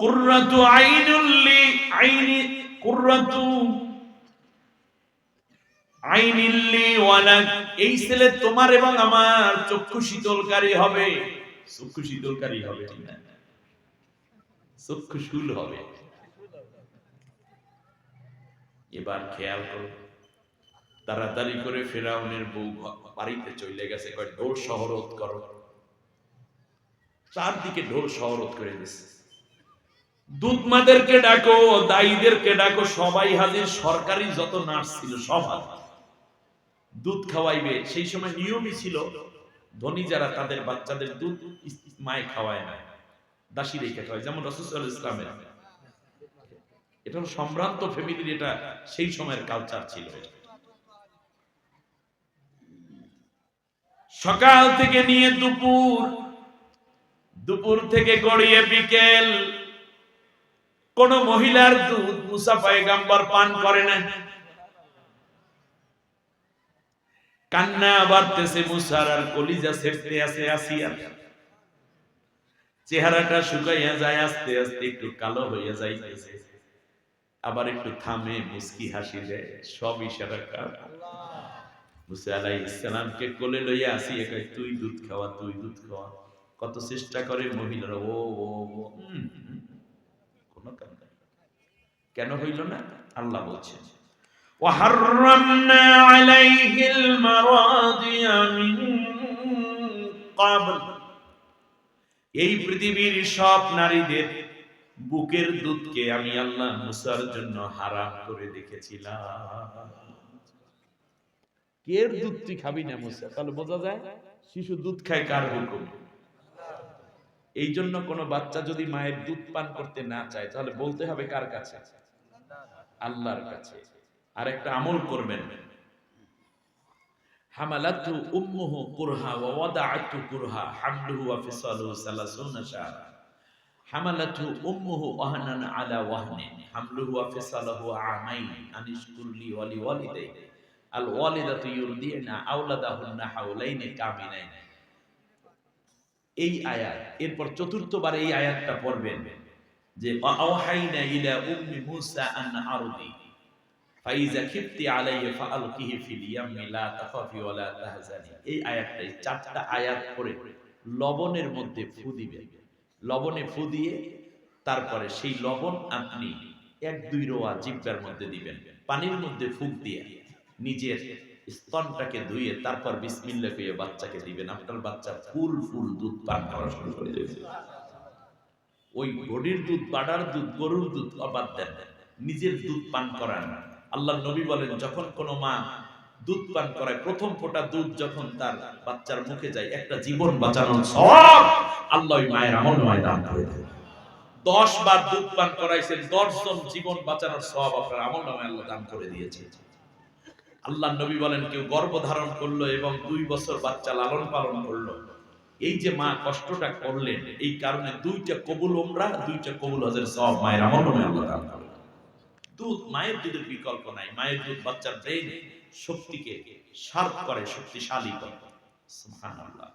কুররাতু আইনুল লি আইনি কুররাতু আইনিল্লি ওয়ালাক এই ছেলে তোমার এবং আমার চক্ষু শীতলকারী হবে। চক্ষু শীতলকারী হবে। চক্ষু শুল হবে। এবার খেয়াল করো। তাড়াতাড়ি করে ফেরাউনের বউ বাড়িতে চলে গেছে। ঢোল শহরত করো। চারদিকে ঢোল শহরত করে দিছে। দুধমাদেরকে ডাকো দায়ীদেরকে ডাকো, সবাই হাজির, সরকারি যত নার্স ছিল, সব দুধ খাওয়াইবে, সেই সময় নিয়মই ছিল, ধনী যারা, তাদের বাচ্চাদের দুধ খাওয়ায় না, দাসী রেখে খাওয়ায়, যেমন রসুল ইসলামের এটা সম্ভ্রান্ত ফ্যামিলির এটা সেই সময়ের কালচার ছিল। সকাল থেকে নিয়ে দুপুর দুপুর থেকে গড়িয়ে বিকেল কোন মহিলার দুধ মুসা পায়গাম্বর পান করে না। কান্না বাড়তেছে মুসার, আর কলিজা আছে আসিয়া চেহারাটা শুকাইয়া যায়, আস্তে আস্তে একটু কালো হইয়া যাইতেছে। আবার একটু থামে মুস্কি হাসি দেয়, সব ইশারা মুসা আলাইহিস সালামকে কোলে লইয়া আসি কয়, তুই দুধ খাওয়া, তুই দুধ খাওয়া। কত চেষ্টা করে মহিলারা, ও ও ও হুম, হুম, কোনো কাম নাই। কেন হইল না আল্লাহ বলছেন وحرمنا عليه المراضي من قبل এই পৃথিবীর সব নারীদের বুকের দুধকে আমি আল্লাহ মুসার জন্য হারাম করে দেখেছিলাম কের দুধ তুই খাবি না মুসা তাহলে বোঝা যায় শিশু দুধ খায় কার হুকুম এই জন্য কোনো বাচ্চা যদি মায়ের দুধ পান করতে না চায় তাহলে বলতে হবে কার কাছে আল্লাহর কাছে। আর একটা আমল করবেন। হামালাতু উম্মুহু কুরহা ওয়া ওয়াদাআতু কুরহা হামলুহু ওয়া ফিসালুহু সালাসুনা শাহরা। হামালাতু উম্মুহু ওয়াহনান আলা হামলুহু ওয়া ফিসালুহু আমাইন ওয়া আল ওয়ালিদাতু ইউরদিনা আওলাদাহুন্না কামিনাইন। এই আয়াত, এরপর চতুর্থবার এই আয়াতটা পড়বেন। যে লবণের মধ্যে ফু দিবেন লবণে ফু দিয়ে তারপরে সেই লবণ আপনি এক, দুই রোয়া জিব্বার মধ্যে দিবেন। পানির মধ্যে ফুক দিয়ে নিজের স্তনটাকে ধুয়ে তারপর বিসমিল্লাহ কইয়ে বাচ্চাকে দিবেন। আপনার বাচ্চা ফুল ফুল দুধ পান করা শুরু করে দেবে ওই গরুর দুধ পাড়ার দুধ, গরুর দুধ আবার দেন। নিজের দুধ পান করান। আল্লাহ নবী বলেন, যখন কোনো মা দুধ পান করায়, প্রথম ফোঁটা দুধ যখন তার বাচ্চার মুখে যায়, একটা জীবন বাঁচানোর সব আল্লাহ মায়ের আমল নয় দান করে দেয় দশ বার দুধ পান করাইছেন দশ জন জীবন বাঁচানোর সব আপনার আমল নামে আল্লাহ দান করে দিয়েছে। আল্লাহ নবী বলেন, কেউ গর্ভ ধারণ করল এবং দুই বছর বাচ্চা লালন পালন করল। এই যে মা কষ্টটা করলেন, এই কারণে দুইটা কবুল ওমরা দুইটা কবুল হজের সব মায়ের আমল আল্লাহ দান করলেন দুধ, মায়ের দুধের বিকল্প নাই। মায়ের দুধ বাচ্চার ব্রেন শক্তিকে শার্প করে, শক্তিশালী করে। সুবহানাল্লাহ।